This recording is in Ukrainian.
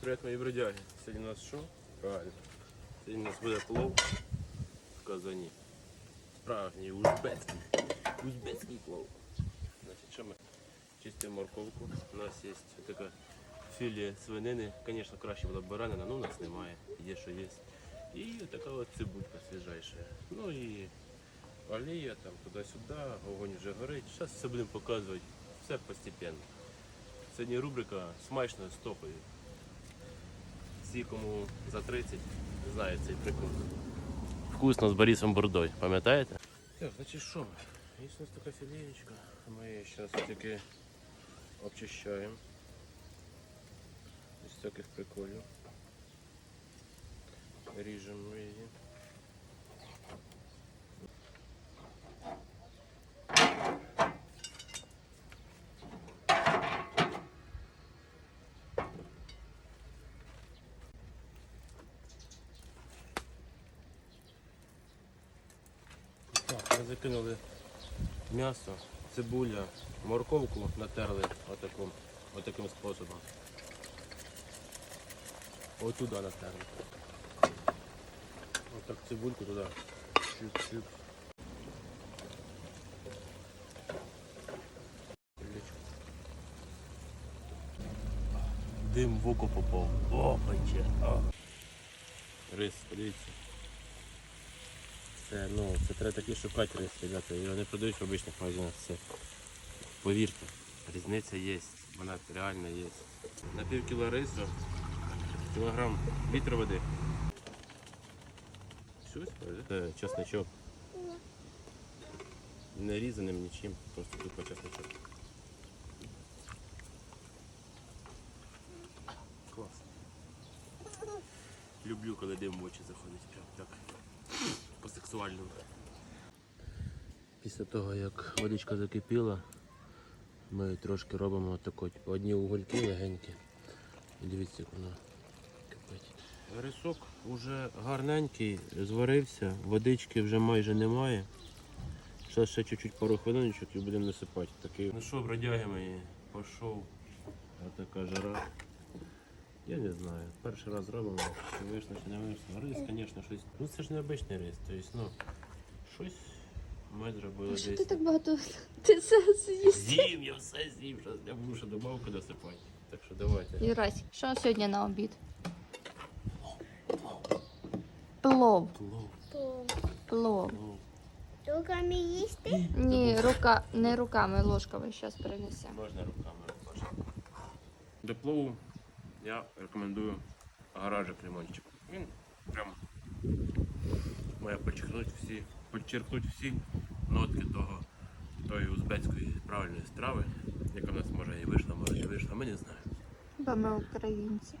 Привіт, мої бродяги. Сьогодні у нас що? Правильно. Сьогодні у нас буде плов в казані. Справжній узбецький. Узбецький плов. Значить, що ми чистимо морковку. У нас є така філія свинини. Звісно, краще була б баранина, але у нас немає. Є, що є. І така от цибулька свіжайша. Ну і олія там туди-сюди, огонь вже горить. Зараз все будемо показувати. Все постепенно. Сьогодні рубрика смачно з топою. Всі, кому за 30, знають цей прикол. Вкусно з Борисом Бурдой, пам'ятаєте? Значить що? Є у така філеєчка. Ми її зараз тільки обчищаємо. Із всяких приколів. Ріжемо її. Так, ми закинули м'ясо, цибуля, морковку натерли отаким, отаким способом. Отуда натерли. Отак цибульку туди. Крилечко. Дим в око попав. О, пече. Рис, подивіться. Це, ну, це треба такі шукати ребята. Його не продають в обичних магазинах. Це, повірте, різниця є. Вона реально є. На пів кіло рису, кілограм літр води. Щось, це чесночок. Не різаним нічим, просто тупо чесночок. Клас. Люблю, коли дим в очі заходить. Прям так по-сексуальному. Після того, як водичка закипіла, ми трошки робимо тако, одні угольки легенькі. Дивіться, як воно кипить. Рисок вже гарненький, зварився, водички вже майже немає. Зараз ще чуть-чуть пару хвилиночок і будемо насипати. Такий. Ну що, бродяги мої, пішов. Така жара. Я не знаю. Перший раз робимо, чи вийшло, чи не вийшло. Рис, звісно, щось. Ну це ж не обичний рис. Тобто, ну, щось ми зробили А що десь. ти так багато? Ти це з'їсть? З'їм, я все з'їм, я буду ще добавку досипати. Так що давайте. Юрась, що сьогодні на обід? Плов. Плов, Плов. плов. Руками їсти? Ні, рука, не руками, ложками зараз перенесемо. Можна руками бачити. До плову я рекомендую гаражик лимончик. Він прям має підчеркнути всі, подчеркнути всі нотки того, тої узбецької правильної страви, яка в нас може і вийшла, може і вийшла, ми не знаємо. Бо ми українці.